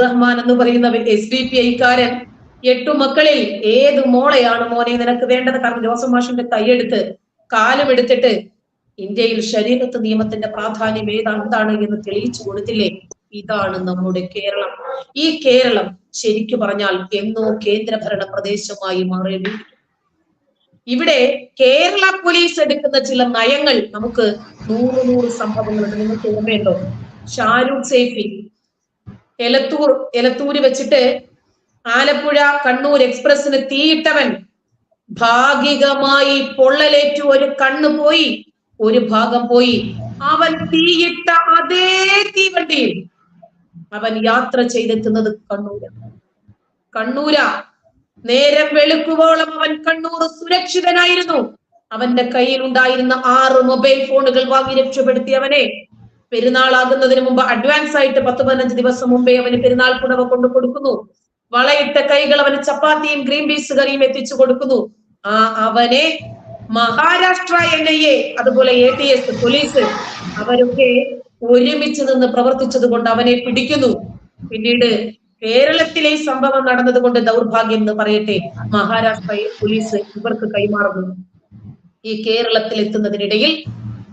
റഹ്മാൻ എന്ന് പറയുന്ന S D P ഐക്കാരൻ എട്ടു മക്കളിൽ ഏത് മോളെയാണ് മോനെ നിനക്ക് വേണ്ടത്? കാരണം ജോസഫ് മാഷിന്റെ കൈയെടുത്ത് കാലം എടുത്തിട്ട് ഇന്ത്യയിൽ ശരീരത്ത് നിയമത്തിന്റെ പ്രാധാന്യം ഏതാണ്? എന്താണ് എന്ന് തെളിയിച്ചു കൊടുത്തില്ലേ? ഇതാണ് നമ്മുടെ കേരളം. ഈ കേരളം ശരിക്കു പറഞ്ഞാൽ എന്നോ കേന്ദ്രഭരണ പ്രദേശമായി മാറേണ്ടി ഇവിടെ കേരള പോലീസ് എടുക്കുന്ന ചില നയങ്ങൾ നമുക്ക് നൂറ് നൂറ് സംഭവങ്ങളുണ്ട്. നിങ്ങൾക്ക് ഓർമ്മയുണ്ടോ? ഷാരൂഖ് സേഫി എലത്തൂർ എലത്തൂര് വെച്ചിട്ട് ആലപ്പുഴ കണ്ണൂർ എക്സ്പ്രസിന് തീയിട്ടവൻ ഭാഗികമായി പൊള്ളലേറ്റു ഒരു കണ്ണ് പോയി ഒരു ഭാഗം പോയി. അവൻ തീയിട്ട അതേ തീവണ്ടിയിൽ അവൻ യാത്ര ചെയ്തെത്തുന്നത് കണ്ണൂര. കണ്ണൂര. നേരം വെളുക്കുവോളം അവൻ കണ്ണൂർ സുരക്ഷിതനായിരുന്നു. അവന്റെ കയ്യിലുണ്ടായിരുന്ന ആറ് മൊബൈൽ ഫോണുകൾ വാങ്ങി രക്ഷപ്പെടുത്തിയവനെ പെരുന്നാളാകുന്നതിന് മുമ്പ് അഡ്വാൻസ് ആയിട്ട് പത്ത് പതിനഞ്ച് ദിവസം മുമ്പേ അവന് പെരുന്നാൾ പുടവ കൊണ്ടു കൊടുക്കുന്നു. വളയിട്ട കൈകൾ അവന് ചപ്പാത്തിയും ഗ്രീൻ പീസ് കറിയും എത്തിച്ചു കൊടുക്കുന്നു. ആ അവനെ മഹാരാഷ്ട്ര എൻ ഐ എ അതുപോലെ എ ടി എസ് പോലീസ് അവരൊക്കെ ഒരുമിച്ച് നിന്ന് പ്രവർത്തിച്ചത് കൊണ്ട് അവനെ പിടിക്കുന്നു. പിന്നീട് കേരളത്തിലെ സംഭവം നടന്നത് കൊണ്ട് ദൗർഭാഗ്യം എന്ന് പറയട്ടെ മഹാരാഷ്ട്ര പോലീസ് ഇവർക്ക് കൈമാറുന്നു. ഈ കേരളത്തിൽ എത്തുന്നതിനിടയിൽ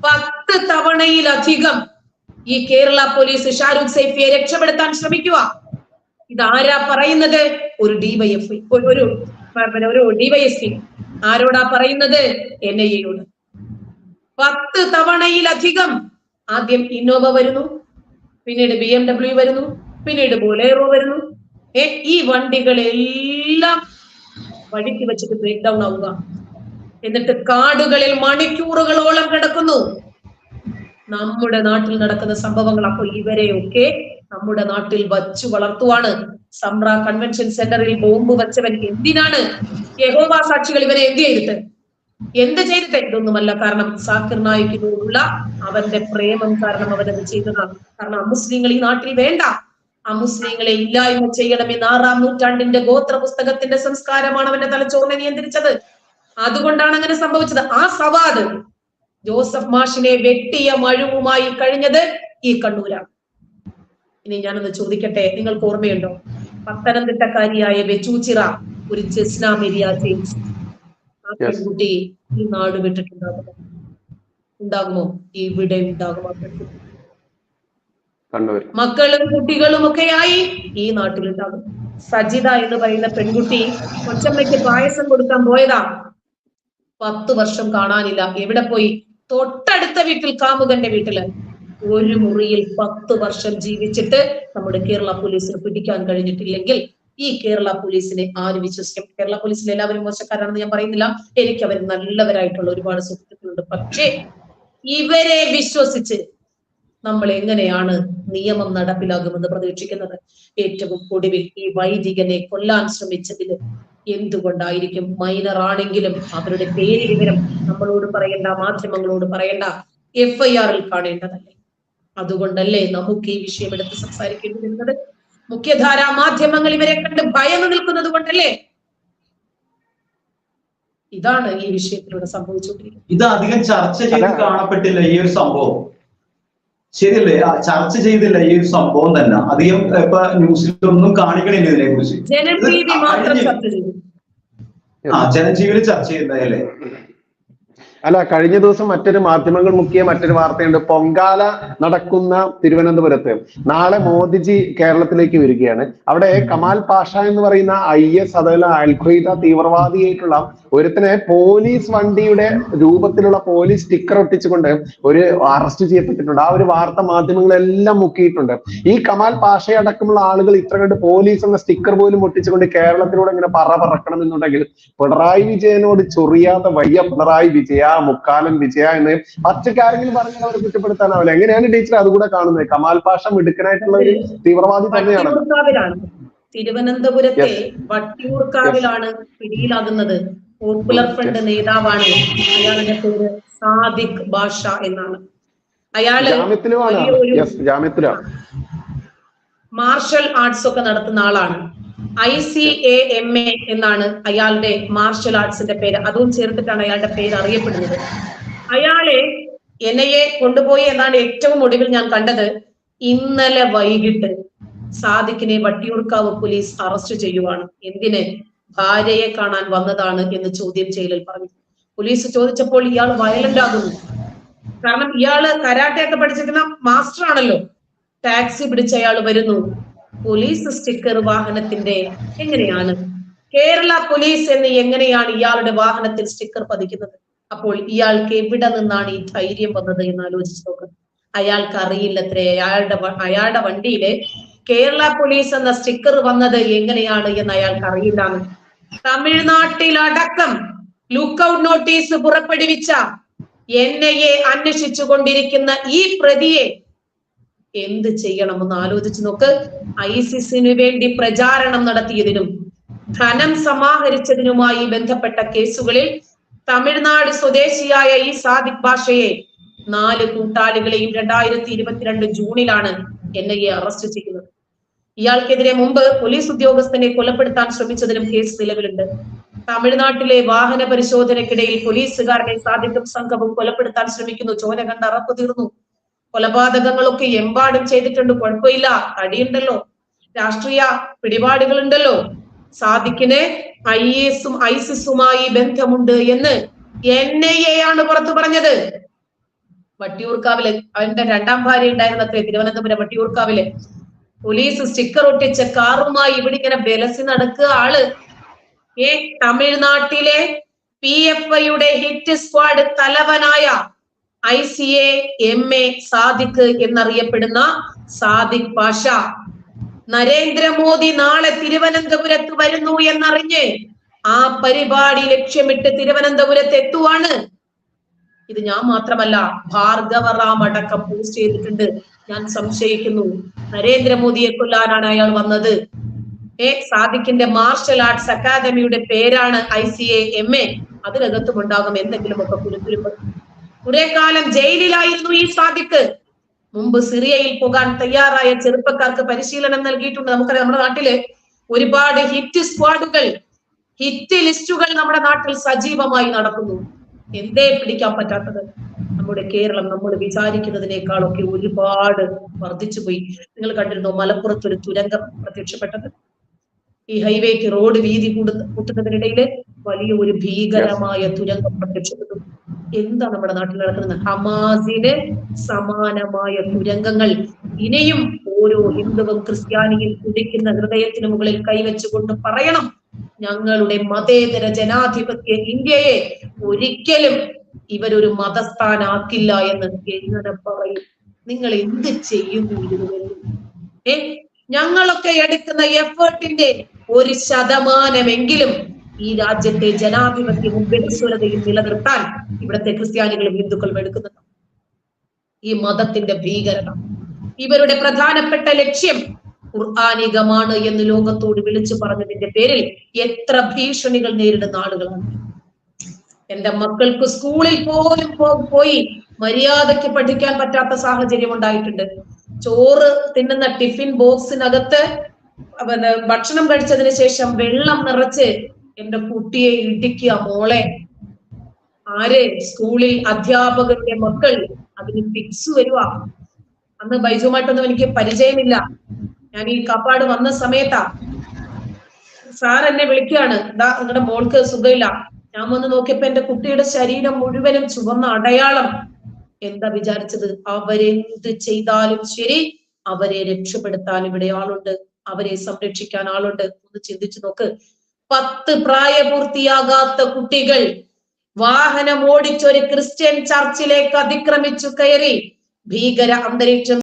പത്ത് തവണയിലധികം ഈ കേരള പോലീസ് ഷാരൂഖ് സൈഫിയെ രക്ഷപ്പെടുത്താൻ ശ്രമിക്കുക. ഇതാരാ പറയുന്നത്? ഒരു ഡിവൈഎഫ് ഒരു ഒരു ഡിവൈഎസ്പി ആരോടാ പറയുന്നത്? എൻ ഐ എയോട് പത്ത് തവണയിലധികം ആദ്യം ഇന്നോവ വരുന്നു. പിന്നീട് ബി എം ഡബ്ല്യു വരുന്നു. പിന്നീട് ബൊലേറോ വരുന്നു. ഏ ഈ വണ്ടികളെല്ലാം വഴിക്ക് വെച്ചിട്ട് ബ്രേക്ക് ഡൗൺ ആവുക. എന്നിട്ട് കാടുകളിൽ മണിക്കൂറുകളോളം കിടക്കുന്നു. നമ്മുടെ നാട്ടിൽ നടക്കുന്ന സംഭവങ്ങൾ അപ്പൊ ഇവരെയൊക്കെ നമ്മുടെ നാട്ടിൽ വച്ചു വളർത്തുവാണ്. സംറ കൺവെൻഷൻ സെന്ററിൽ ബോംബ് വെച്ചവൻ എന്തിനാണ്? യഹോവ സാക്ഷികൾ ഇവരെ എന്ത് ചെയ്തിട്ട്? എന്ത് ചെയ്തിട്ട്? ഇതൊന്നുമല്ല കാരണം സാക്കിർ നായിക്കിനോടുള്ള അവന്റെ പ്രേമം കാരണം അവനത് ചെയ്തതാണ്. കാരണം അമുസ്ലിങ്ങൾ ഈ നാട്ടിൽ വേണ്ട. അമുസ്ലിങ്ങളെ ഇല്ലായ്മ ചെയ്യണമെന്ന് ആറാം നൂറ്റാണ്ടിന്റെ ഗോത്ര പുസ്തകത്തിന്റെ സംസ്കാരമാണ് അവന്റെ തലച്ചോറിനെ നിയന്ത്രിച്ചത്. അതുകൊണ്ടാണ് അങ്ങനെ സംഭവിച്ചത്. ആ സവാദ് ജോസഫ് മാഷിനെ വെട്ടിയ മഴുവുമായി കഴിഞ്ഞത് ഈ കണ്ണൂരാണ്. ഇനി ഞാനൊന്ന് ചോദിക്കട്ടെ നിങ്ങൾക്ക് ഓർമ്മയുണ്ടോ? പത്തനംതിട്ടക്കാരിയായ വെച്ചൂച്ചിറ ഒരു ചെസ്ന മെരിയ ജെയിംസ് ആ പെൺകുട്ടി ഈ നാട് വിട്ടിട്ടുണ്ടാകുമോ? ഉണ്ടാകുമോ? ഇവിടെ ഉണ്ടാകുമോ? ആ പെൺകുട്ടി മക്കളും കുട്ടികളും ഒക്കെയായി ഈ നാട്ടിലുണ്ടാകും. സജിത എന്ന് പറയുന്ന പെൺകുട്ടി കൊച്ചമ്മയ്ക്ക് പായസം കൊടുക്കാൻ പോയതാ. പത്ത് വർഷം കാണാനില്ല. എവിടെ പോയി? തൊട്ടടുത്ത വീട്ടിൽ കാമുകന്റെ വീട്ടിൽ ഒരു മുറിയിൽ പത്ത് വർഷം ജീവിച്ചിട്ട് നമ്മുടെ കേരള പോലീസിന് പിടിക്കാൻ കഴിഞ്ഞിട്ടില്ലെങ്കിൽ ഈ കേരള പോലീസിനെ ആര് വിശ്വസിക്കും? കേരള പോലീസിലെ എല്ലാവരും മോശക്കാരാണെന്ന് ഞാൻ പറയുന്നില്ല. എനിക്ക് അവർ നല്ലവരായിട്ടുള്ള ഒരുപാട് സുഹൃത്തുക്കളുണ്ട്. പക്ഷേ ഇവരെ വിശ്വസിച്ച് നമ്മൾ എങ്ങനെയാണ് നിയമം നടപ്പിലാകുമെന്ന് പ്രതീക്ഷിക്കുന്നത്? ഏറ്റവും ഒടുവിൽ ഈ വൈദികനെ കൊല്ലാൻ ശ്രമിച്ചതിന് എന്തുകൊണ്ടായിരിക്കും? മൈനർ ആണെങ്കിലും അവരുടെ പേര് വിവരം നമ്മളോട് പറയേണ്ട മാധ്യമങ്ങളോട് പറയേണ്ട എഫ് ഐ ആറിൽ കാണേണ്ടതല്ലേ? അതുകൊണ്ടല്ലേ നമുക്ക് ഈ വിഷയം എടുത്ത് സംസാരിക്കേണ്ടി വരുന്നത് മുഖ്യധാരാ മാധ്യമങ്ങൾ ഇവരെ കണ്ട് ഭയന്ന് നിൽക്കുന്നത് കൊണ്ടല്ലേ? ഇതാണ് ഈ വിഷയത്തിലൂടെ സംഭവിച്ചുകൊണ്ടിരിക്കുന്നത്. ഇത് അധികം ചർച്ച ചെയ്ത്. കാണപ്പെട്ടില്ല ഈ ഒരു സംഭവം. ശരിയല്ലേ? ചർച്ച ചെയ്തില്ല ഈ ഒരു സംഭവം തന്നെ. അധികം ഇപ്പൊ ന്യൂസിലൊന്നും കാണിക്കണില്ല ഇതിനെ കുറിച്ച്. ആ ജനജീവിതം ചർച്ച ചെയ്യുന്നതല്ലേ അല്ല കഴിഞ്ഞ ദിവസം മറ്റൊരു മാധ്യമങ്ങൾ മുക്കിയ മറ്റൊരു വാർത്തയുണ്ട്. പൊങ്കാല നടക്കുന്ന തിരുവനന്തപുരത്ത്. നാളെ മോദിജി കേരളത്തിലേക്ക് വരികയാണ്. അവിടെ കമാൽ പാഷ എന്ന് പറയുന്ന ഐ എസ് അതുപോലെ അൽഖ്വയ്ദ തീവ്രവാദിയായിട്ടുള്ള ഒരുത്തനെ പോലീസ് വണ്ടിയുടെ രൂപത്തിലുള്ള പോലീസ് സ്റ്റിക്കർ ഒട്ടിച്ചുകൊണ്ട് ഒരു അറസ്റ്റ് ചെയ്യപ്പെട്ടിട്ടുണ്ട്. ആ ഒരു വാർത്ത മാധ്യമങ്ങളെല്ലാം മുക്കിയിട്ടുണ്ട്. ഈ കമാൽ പാഷ അടക്കമുള്ള ആളുകൾ ഇത്ര കണ്ട് പോലീസ് എന്ന സ്റ്റിക്കർ പോലും ഒട്ടിച്ചുകൊണ്ട് കേരളത്തിലൂടെ ഇങ്ങനെ പറ പറക്കണം എന്നുണ്ടെങ്കിൽ പിണറായി വിജയനോട് ചൊറിയാത്ത വയ്യ പിണറായി വിജയ മുക്കാലം വിജയ എന്ന് പച്ചക്കാരെങ്കിലും പറഞ്ഞാൽ അവരെ കുറ്റപ്പെടുത്താനാവില്ല. എങ്ങനെയാണ് ടീച്ചർ അതുകൂടെ കാണുന്നത്? കമാൽ പാഷ മിടുക്കനായിട്ടുള്ള ഒരു തീവ്രവാദി തന്നെയാണ്. തിരുവനന്തപുരത്തെ വട്ടിയൂർക്കാവിലാണ് പിടിയിലാകുന്നത്. പോപ്പുലർ ഫ്രണ്ട് നേതാവാണ് അയാളുടെ പേര് സാദിഖ് ബാഷ എന്നാണ്. അയാൾ മാർഷൽ ആർട്സ് ഒക്കെ നടത്തുന്ന ആളാണ്. I C A M A എന്നാണ് അയാളുടെ മാർഷൽ ആർട്സിന്റെ പേര്. അതും ചേർത്തിട്ടാണ് അയാളുടെ പേര് അറിയപ്പെടുന്നത്. അയാളെ എന്നയെ ഐ എ കൊണ്ടുപോയി എന്നാണ് ഏറ്റവും ഒടുവിൽ ഞാൻ കണ്ടത്. ഇന്നലെ വൈകിട്ട് സാദിഖിനെ വട്ടിയൂർക്കാവ് പോലീസ് അറസ്റ്റ് ചെയ്യുവാണ്. എന്തിന്? ഭാര്യയെ കാണാൻ വന്നതാണ് എന്ന് ചോദ്യം ചെയ്യലിൽ പറഞ്ഞു. പോലീസ് ചോദിച്ചപ്പോൾ ഇയാൾ വയലന്റ് ആകുന്നു. കാരണം ഇയാൾ കരാട്ടയൊക്കെ പഠിച്ചിരിക്കുന്ന മാസ്റ്റർ ആണല്ലോ. ടാക്സി പിടിച്ച അയാൾ വരുന്നു. പോലീസ് സ്റ്റിക്കർ വാഹനത്തിന്റെ എങ്ങനെയാണ്? കേരള പോലീസ് എന്ന് എങ്ങനെയാണ് ഇയാളുടെ വാഹനത്തിൽ സ്റ്റിക്കർ പതിക്കുന്നത്? അപ്പോൾ ഇയാൾക്ക് എവിടെ നിന്നാണ് ഈ ധൈര്യം വന്നത് എന്ന് ആലോചിച്ച് നോക്കുക അയാൾക്ക് അറിയില്ലത്രേ. അയാളുടെ അയാളുടെ വണ്ടിയിലെ കേരള പോലീസ് എന്ന സ്റ്റിക്കർ വന്നത് എങ്ങനെയാണ് എന്ന് അയാൾക്ക് അറിയില്ലാന്ന് തമിഴ്നാട്ടിലടക്കം ലുക്കൌട്ട് നോട്ടീസ് പുറപ്പെടുവിച്ച എൻ ഐ എ അന്വേഷിച്ചു കൊണ്ടിരിക്കുന്ന ഈ പ്രതിയെ എന്ത് ചെയ്യണമെന്ന് ആലോചിച്ച് നോക്ക്. ഐസിസിനു വേണ്ടി പ്രചാരണം നടത്തിയതിനും ധനം സമാഹരിച്ചതിനുമായി ബന്ധപ്പെട്ട കേസുകളിൽ തമിഴ്നാട് സ്വദേശിയായ ഈ സാദിഖ് ഭാഷയെ നാല് കൂട്ടാളികളെയും രണ്ടായിരത്തി ഇരുപത്തിരണ്ട് ജൂണിലാണ് എൻ ഐ എ അറസ്റ്റ് ചെയ്യുന്നത്. ഇയാൾക്കെതിരെ മുമ്പ് പോലീസ് ഉദ്യോഗസ്ഥനെ കൊലപ്പെടുത്താൻ ശ്രമിച്ചതിനും കേസ് നിലവിലുണ്ട്. തമിഴ്നാട്ടിലെ വാഹന പരിശോധനയ്ക്കിടയിൽ പോലീസുകാരനെ സാധിക്കും സംഘവും കൊലപ്പെടുത്താൻ ശ്രമിക്കുന്നു. ചോര കണ്ട് അറപ്പ് തീർന്നു. കൊലപാതകങ്ങളൊക്കെ എമ്പാടും ചെയ്തിട്ടുണ്ട്. കുഴപ്പമില്ല. തടിയുണ്ടല്ലോ. രാഷ്ട്രീയ പിടിപാടുകളുണ്ടല്ലോ. സാദിഖിന് ഐ എസും ഐസിസുമായി ബന്ധമുണ്ട് എന്ന് എൻ ഐ എ ആണ് പുറത്തു പറഞ്ഞത്. വട്ടിയൂർക്കാവിലെ അവന്റെ രണ്ടാം ഭാര്യ ഉണ്ടായിരുന്നത്രേ. തിരുവനന്തപുരം വട്ടിയൂർക്കാവിൽ. പോലീസ് സ്റ്റിക്കർ ഒട്ടിച്ച കാറുമായി ഇവിടെ ഇങ്ങനെ ബലസി നടക്കുക ആൾ. ഏ തമിഴ്നാട്ടിലെ പി എഫ് ഐയുടെ ഹിറ്റ് സ്ക്വാഡ് തലവനായ I C A M A Sadiq എന്നറിയപ്പെടുന്ന സാദിഖ് പാഷ. നരേന്ദ്രമോദി നാളെ തിരുവനന്തപുരത്ത് വരുന്നു എന്നറിഞ്ഞ് ആ പരിപാടി ലക്ഷ്യമിട്ട് തിരുവനന്തപുരത്ത് എത്തുവാണ്. ഇത് ഞാൻ മാത്രമല്ല ഭാർഗവ റാം അടക്കം പോസ്റ്റ് ചെയ്തിട്ടുണ്ട്. ഞാൻ സംശയിക്കുന്നു. നരേന്ദ്രമോദിയെ കൊല്ലാനാണ് അയാൾ വന്നത്. ഏ സാദിഖിന്റെ മാർഷൽ ആർട്സ് അക്കാദമിയുടെ പേരാണ് I C A M A. അതിനകത്തും ഉണ്ടാകും എന്തെങ്കിലുമൊക്കെ കുരുക്കുരുപ്പ്. കുറെ കാലം ജയിലിലായിരുന്നു ഈ സാദിഖ്. മുമ്പ് സിറിയയിൽ പോകാൻ തയ്യാറായ ചെറുപ്പക്കാർക്ക് പരിശീലനം നൽകിയിട്ടുണ്ട്. നമുക്കറിയാം നമ്മുടെ നാട്ടിൽ ഒരുപാട് ഹിറ്റ് സ്ക്വാഡുകൾ ഹിറ്റ് ലിസ്റ്റുകൾ നമ്മുടെ നാട്ടിൽ സജീവമായി നടക്കുന്നു. എന്തേ പിടിക്കാൻ പറ്റാത്തത്? നമ്മുടെ കേരളം നമ്മൾ വിചാരിക്കുന്നതിനേക്കാളൊക്കെ ഒരുപാട് വർദ്ധിച്ചു പോയി. നിങ്ങൾ കണ്ടിരുന്നോ മലപ്പുറത്ത് ഒരു തുരങ്കം പ്രത്യക്ഷപ്പെട്ടത്? ഈ ഹൈവേക്ക് റോഡ് വീതി കൂടു കൂട്ടുന്നതിനിടയിൽ വലിയ ഒരു ഭീകരമായ തുരങ്കം പ്രത്യക്ഷപ്പെട്ടു. എന്താ നമ്മുടെ നാട്ടിൽ നടക്കുന്നത്? ഹമാസിന് സമാനമായ തുരങ്കങ്ങൾ ഇനിയും ഓരോ ഹിന്ദുവും ക്രിസ്ത്യാനിയും കുടിക്കുന്ന ഹൃദയത്തിന് മുകളിൽ കൈവച്ചുകൊണ്ട് പറയണം. ഞങ്ങളുടെ മതേതര ജനാധിപത്യ ഇന്ത്യയെ ഒരിക്കലും ഇവരൊരു മതസ്ഥാനാക്കില്ല എന്ന് എങ്ങനെ പറയും. നിങ്ങൾ എന്ത് ചെയ്യുന്നു ഏ ഞങ്ങളൊക്കെ എടുക്കുന്ന എഫേർട്ടിന്റെ ഒരു ശതമാനമെങ്കിലും ഈ രാജ്യത്തെ ജനാധിപത്യവും ബഹുസ്വരതയും നിലനിർത്താൻ ഇവിടുത്തെ ക്രിസ്ത്യാനികളും ഹിന്ദുക്കളും എടുക്കുന്നുണ്ട്. ഈ മതത്തിന്റെ ഭീകരത. ഇവരുടെ പ്രധാനപ്പെട്ട ലക്ഷ്യം ഖുർആാനികമാണ് എന്ന് ലോകത്തോട് വിളിച്ചു പറഞ്ഞതിന്റെ പേരിൽ എത്ര ഭീഷണികൾ നേരിടുന്ന ആളുകളാണ്. എന്റെ മക്കൾക്ക് സ്കൂളിൽ പോലും പോയി മര്യാദയ്ക്ക് പഠിക്കാൻ പറ്റാത്ത സാഹചര്യം ഉണ്ടായിട്ടുണ്ട്. ചോറ് തിന്നുന്ന ടിഫിൻ ബോക്സിനകത്ത് ഭക്ഷണം കഴിച്ചതിന് ശേഷം വെള്ളം നിറച്ച് എന്റെ കുട്ടിയെ ഇടിക്കുക മോളെ. ആര്? സ്കൂളിൽ അധ്യാപകരുടെ മക്കൾ അതിന് ഫിക്സ് വരുവാ. അന്ന് ബൈജുമായിട്ടൊന്നും എനിക്ക് പരിചയമില്ല. ഞാൻ ഈ കാപ്പാട് വന്ന സമയത്താ. സാർ എന്നെ വിളിക്കുകയാണ്. എന്താ നിങ്ങളുടെ മോൾക്ക് സുഖമില്ല. ഞാൻ വന്ന് നോക്കിയപ്പോ എന്റെ കുട്ടിയുടെ ശരീരം മുഴുവനും ചുവന്ന അടയാളം. എന്താ വിചാരിച്ചത്? അവരെന്ത് ചെയ്താലും ശരി അവരെ രക്ഷപ്പെടുത്താൻ ഇവിടെ ആളുണ്ട്. അവരെ സംരക്ഷിക്കാൻ ആളുണ്ട്. ഒന്ന് ചിന്തിച്ചു നോക്ക്. പത്ത് പ്രായപൂർത്തിയാകാത്ത കുട്ടികൾ വാഹനം ഓടിച്ചൊരു ക്രിസ്ത്യൻ ചർച്ചിലേക്ക് അതിക്രമിച്ചു കയറി. ഭീകര അന്തരീക്ഷം